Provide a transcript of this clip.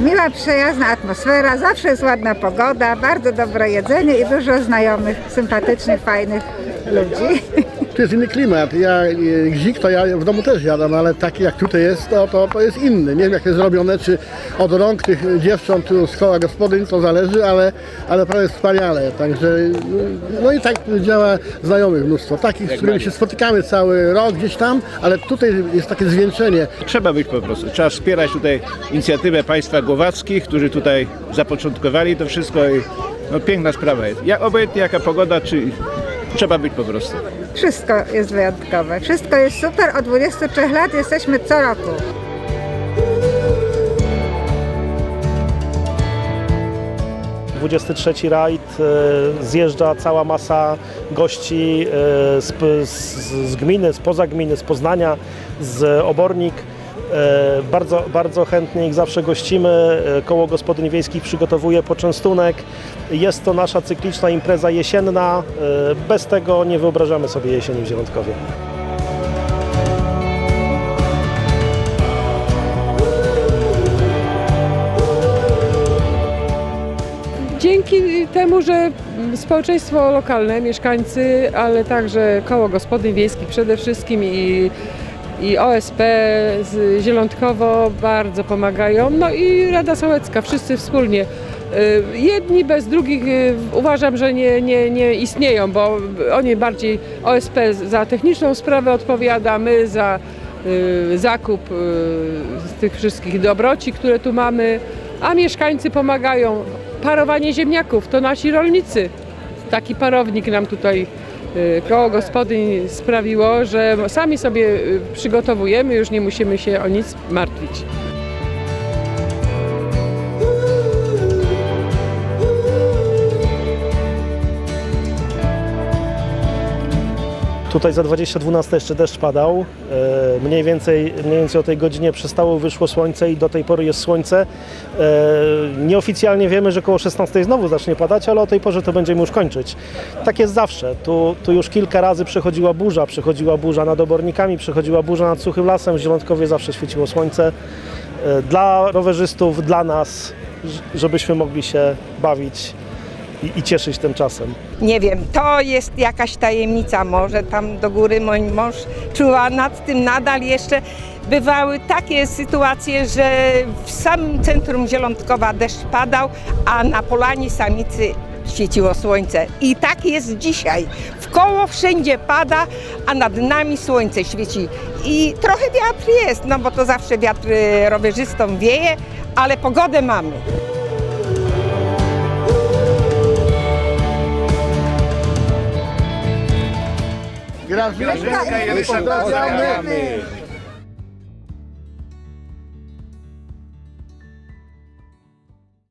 Miła, przyjazna atmosfera, zawsze jest ładna pogoda, bardzo dobre jedzenie i dużo znajomych, sympatycznych, fajnych ludzi. Tu jest inny klimat. Ja e, gzik to ja w domu też jadam, ale taki jak tutaj jest, to, to, to jest inny. Nie wiem jak jest zrobione, czy od rąk tych dziewcząt tu z koła gospodyń to zależy, ale, ale prawie wspaniale. Także no i tak działa znajomych mnóstwo. Takich, z którymi się spotykamy cały rok gdzieś tam, ale tutaj jest takie zwieńczenie. Trzeba być po prostu. Trzeba wspierać tutaj inicjatywę państwa głowackich, którzy tutaj zapoczątkowali to wszystko i no, piękna sprawa jest. Jak, obojętnie jaka pogoda, czy trzeba być po prostu. Wszystko jest wyjątkowe, wszystko jest super. Od 23 lat jesteśmy co roku. 23 rajd, e, zjeżdża cała masa gości e, z, z, z gminy, spoza gminy, z Poznania, z Obornik. E, Bardzo, bardzo chętnie ich zawsze gościmy. E, Koło Gospodyń Wiejskich przygotowuje poczęstunek. Jest to nasza cykliczna impreza jesienna. E, Bez tego nie wyobrażamy sobie jesieni w Zielątkowie. Dzięki temu, że społeczeństwo lokalne, mieszkańcy, ale także koło gospodyń wiejskich przede wszystkim i, i OSP z Zielątkowo bardzo pomagają. No i Rada Sołecka, wszyscy wspólnie. Y, Jedni bez drugich y, uważam, że nie, nie, nie istnieją, bo oni bardziej OSP za techniczną sprawę odpowiada, my za y, zakup tych wszystkich dobroci, które tu mamy, a mieszkańcy pomagają. Parowanie ziemniaków to nasi rolnicy. Taki parownik nam tutaj koło gospodyń sprawiło, że sami sobie y, przygotowujemy, już nie musimy się o nic martwić. Tutaj za 2012 jeszcze deszcz padał. E, Mniej więcej, mniej więcej o tej godzinie przestało, wyszło słońce i do tej pory jest słońce. E, Nieoficjalnie wiemy, że koło 16 znowu zacznie padać, ale o tej porze to będziemy już kończyć. Tak jest zawsze. Tu, tu już kilka razy przechodziła burza. Przechodziła burza nad obornikami, przechodziła burza nad suchym lasem. W Zielątkowie zawsze świeciło słońce. E, Dla rowerzystów, dla nas, żebyśmy mogli się bawić i, i cieszyć tym czasem. Nie wiem, to jest jakaś tajemnica. Może tam do góry mój mąż czuwa nad tym nadal jeszcze. Bywały takie sytuacje, że w samym centrum Zielątkowa deszcz padał, a na polanie samicy świeciło słońce. I tak jest dzisiaj. W koło wszędzie pada, a nad nami słońce świeci. I trochę wiatr jest, no bo to zawsze wiatr rowerzystom wieje, ale pogodę mamy. Gravina. Gravina. Gravina. Gravina.